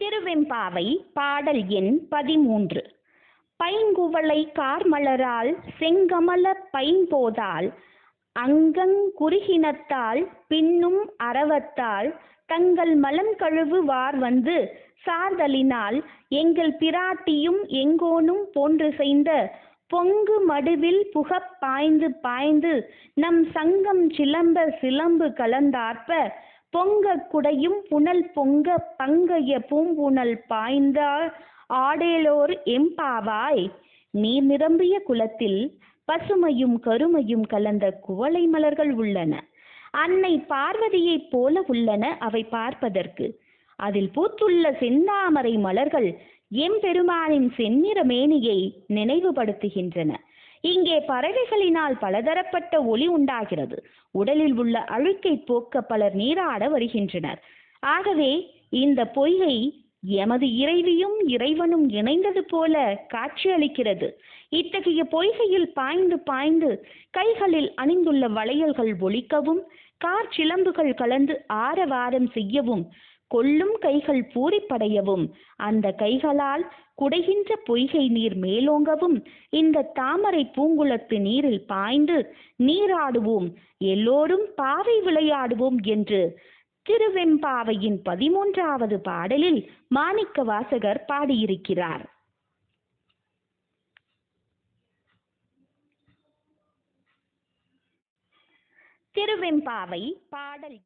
திருவெம்பாவை பாடல் எண் பதிமூன்று. பைங்குவளை கார்மலரால் செங்கமல பைம்போதால் அங்கங்குருகினத்தால் பின்னும் அரவத்தால் தங்கள் மலம் கழுவு வார் வந்து சார்தலினால் எங்கள் பிராட்டியும் எங்கோனும் போன்று செய்த பொங்கு மடுவில் புகப் பாய்ந்து பாய்ந்து நம் சங்கம் சிலம்ப சிலம்பு கலந்தார்ப்ப பொங்க குடையும் புனல் பொங்க பங்கைய பூம்புனல் பாய்ந்தாள் ஆடேலோர் எம்பாவாய். நீர் நிரம்பிய குளத்தில் பசுமையும் கருமையும் கலந்த குவளை மலர்கள் உள்ளன. அன்னை பார்வதியைப் போல உள்ளன அவை பார்ப்பதற்கு. அதில் பூத்துள்ள செந்தாமரை மலர்கள் எம்பெருமானின் செந்நிற மேனியை நினைவுபடுத்துகின்றன. இங்கே பறவைகளினால் பலதரப்பட்ட ஒளி உண்டாகிறது. உடலில் உள்ள அழுக்கை போக்க பலர் நீராட வருகின்றனர். ஆகவே இந்த பொய்கை எமது இறைவியும் இறைவனும் இணைந்தது போல காட்சியளிக்கிறது இத்தகைய பொய்கையில் பாய்ந்து பாய்ந்து கைகளில் அணிந்துள்ள வளையல்கள் ஒழிக்கவும் கார் சிலம்புகள் கலந்து ஆரவாரம் செய்யவும் கொல்லும் கைகள் பூரிப்படையவும். அந்த கைகளால் குடைகின்ற பொய்கை நீர் மேலோங்கவும். இந்த தாமரை பூங்குளத்து நீரில் பாய்ந்து நீராடுவோம். எல்லோரும் பாவை விளையாடுவோம் என்று திருவெம்பாவையின் பதிமூன்றாவது பாடலில் மாணிக்க வாசகர் பாடியிருக்கிறார். திருவெம்பாவை பாடல்